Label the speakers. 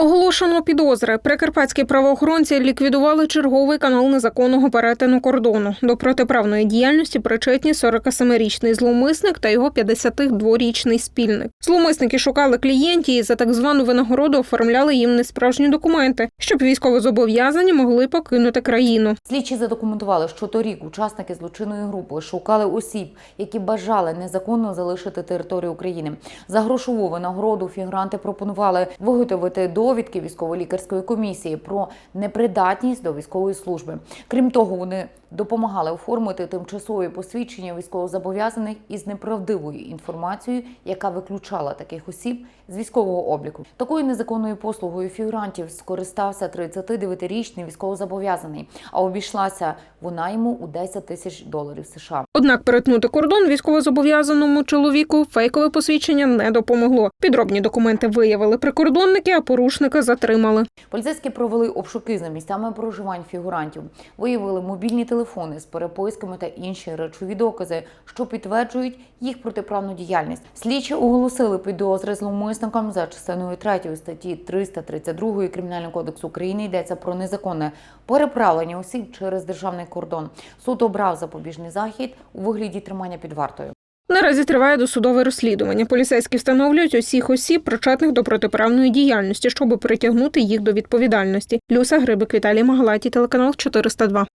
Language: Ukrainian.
Speaker 1: Оголошено підозри. Прикарпатські правоохоронці ліквідували черговий канал незаконного перетину кордону. До протиправної діяльності причетні 47-річний зловмисник та його 52-річний спільник. Зловмисники шукали клієнтів і за так звану винагороду оформляли їм несправжні документи, щоб військовозобов'язані могли покинути країну.
Speaker 2: Слідчі задокументували, що торік учасники злочинної групи шукали осіб, які бажали незаконно залишити територію України. За грошову винагороду фігуранти пропонували виготовити довідки військово-лікарської комісії про непридатність до військової служби. Крім того, вони допомагали оформити тимчасові посвідчення військовозобов'язаних із неправдивою інформацією, яка виключала таких осіб з військового обліку. Такою незаконною послугою фігурантів скористався 39-річний військовозобов'язаний, а обійшлася вона йому у 10 тисяч доларів США.
Speaker 1: Однак перетнути кордон військовозобов'язаному чоловіку фейкове посвідчення не допомогло. Підробні документи виявили прикордонники, а порушника затримали.
Speaker 2: Поліцейські провели обшуки за місцями проживань фігурантів, виявили мобільні телефони з переписками та інші речові докази, що підтверджують їх протиправну діяльність. Слідчі оголосили підозри зловмисникам за частиною 3 статті 332 Кримінального кодексу України. Йдеться про незаконне переправлення осіб через державний кордон. Суд обрав запобіжний захід у вигляді тримання під вартою.
Speaker 1: Наразі триває досудове розслідування. Поліцейські встановлюють усіх осіб, причетних до протиправної діяльності, щоб притягнути їх до відповідальності. Люса Грибик, Віталій Магалаті, телеканал 402.